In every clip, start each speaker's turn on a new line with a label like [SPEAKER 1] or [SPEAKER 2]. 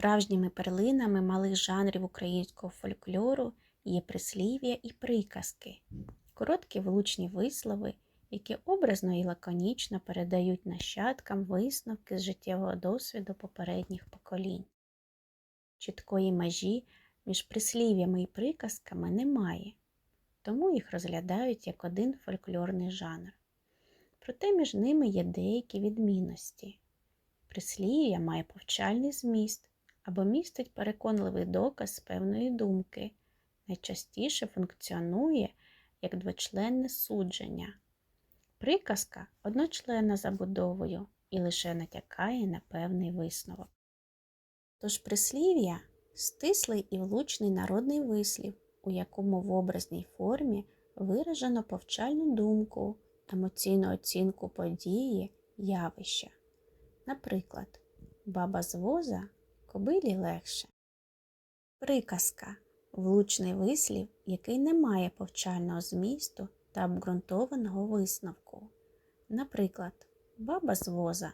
[SPEAKER 1] Справжніми перлинами малих жанрів українського фольклору є прислів'я і приказки, короткі влучні вислови, які образно і лаконічно передають нащадкам висновки з життєвого досвіду попередніх поколінь. Чіткої межі між прислів'ями і приказками немає, тому їх розглядають як один фольклорний жанр. Проте між ними є деякі відмінності. Прислів'я має повчальний зміст або містить переконливий доказ певної думки, найчастіше функціонує як двочленне судження. Приказка одночленна забудовою і лише натякає на певний висновок. Тож прислів'я стислий і влучний народний вислів, у якому в образній формі виражено повчальну думку, емоційну оцінку події, явища. Наприклад, баба з воза кобилі легше. Приказка влучний вислів, який не має повчального змісту та обґрунтованого висновку. Наприклад, баба з воза.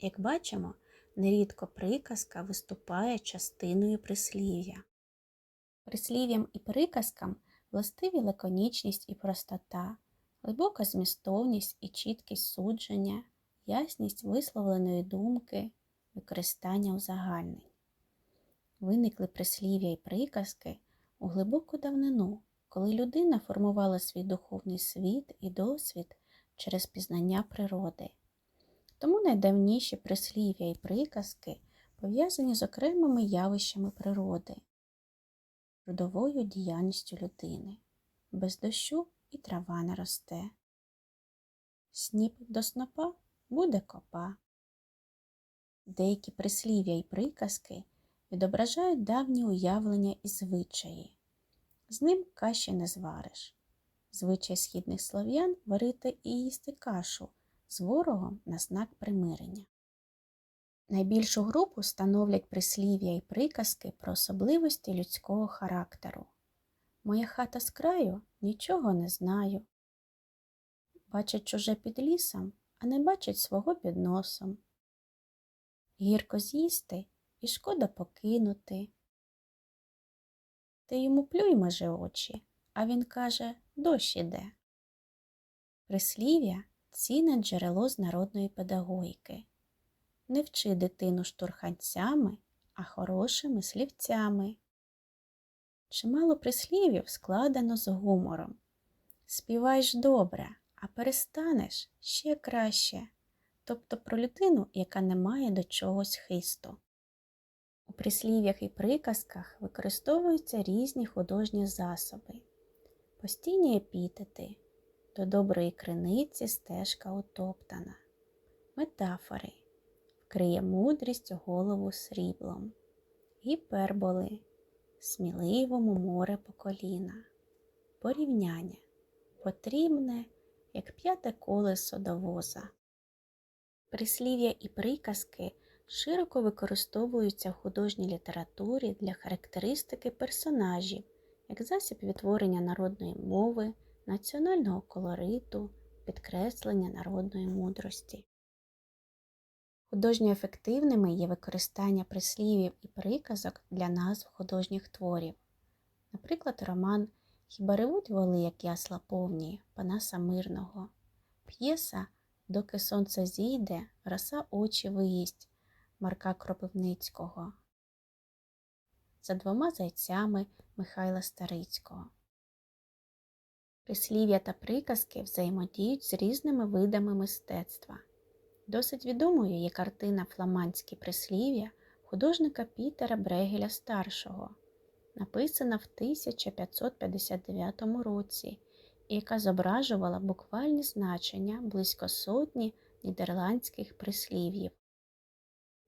[SPEAKER 1] Як бачимо, нерідко приказка виступає частиною прислів'я. Прислів'ям і приказкам властиві лаконічність і простота, глибока змістовність і чіткість судження, ясність висловленої думки, використання узагальнень. Виникли прислів'я і приказки у глибоку давнину, коли людина формувала свій духовний світ і досвід через пізнання природи. Тому найдавніші прислів'я і приказки пов'язані з окремими явищами природи, трудовою діяльністю людини. Без дощу і трава не росте. Сніп до снопа буде копа. Деякі прислів'я і приказки відображають давні уявлення і звичаї. З ним каші не звариш. Звичай східних слов'ян варити і їсти кашу з ворогом на знак примирення. Найбільшу групу становлять прислів'я і приказки про особливості людського характеру. Моя хата з краю нічого не знаю. Бачать чуже під лісом, а не бачать свого під носом. Гірко з'їсти і шкода покинути. Ти йому плюй, меже очі, а він каже дощ іде. Прислів'я цінне джерело з народної педагогіки. Не вчи дитину штурханцями, а хорошими слівцями. Чимало прислів'їв складено з гумором. Співаєш добре, а перестанеш ще краще, тобто про людину, яка не має до чогось хисту. Прислів'ях і приказках використовуються різні художні засоби, постійні епітети, до доброї криниці стежка утоптана, метафори, вкриє мудрість голову сріблом, гіперболи, сміливому море по коліна, порівняння, потрібне, як п'яте колесо до воза. Прислів'я і приказки широко використовуються в художній літературі для характеристики персонажів, як засіб відтворення народної мови, національного колориту, підкреслення народної мудрості. Художньо ефективними є використання прислів'їв і приказок для назв художніх творів. Наприклад, роман Хіба ревуть воли, як ясла повні Панаса Мирного, п'єса Доки сонце зійде, роса очі виїсть Марка Кропивницького. За двома зайцями Михайла Старицького. Прислів'я та приказки взаємодіють з різними видами мистецтва. Досить відомою є картина Фламандські прислів'я художника Пітера Брегеля Старшого, написана в 1559 році, і яка зображувала буквальні значення близько сотні нідерландських прислів'їв.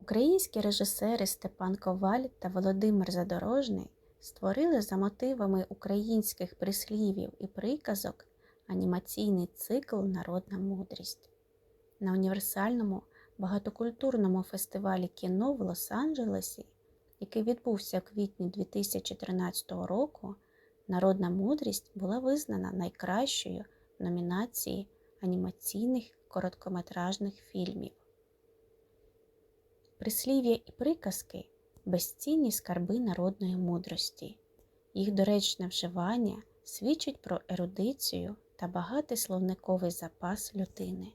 [SPEAKER 1] Українські режисери Степан Коваль та Володимир Задорожний створили за мотивами українських прислів'їв і приказок анімаційний цикл Народна мудрість. На універсальному багатокультурному фестивалі кіно в Лос-Анджелесі, який відбувся у квітні 2013 року, Народна мудрість була визнана найкращою в номінації анімаційних короткометражних фільмів. Прислів'я і приказки безцінні скарби народної мудрості. Їх доречне вживання свідчить про ерудицію та багатий словниковий запас людини.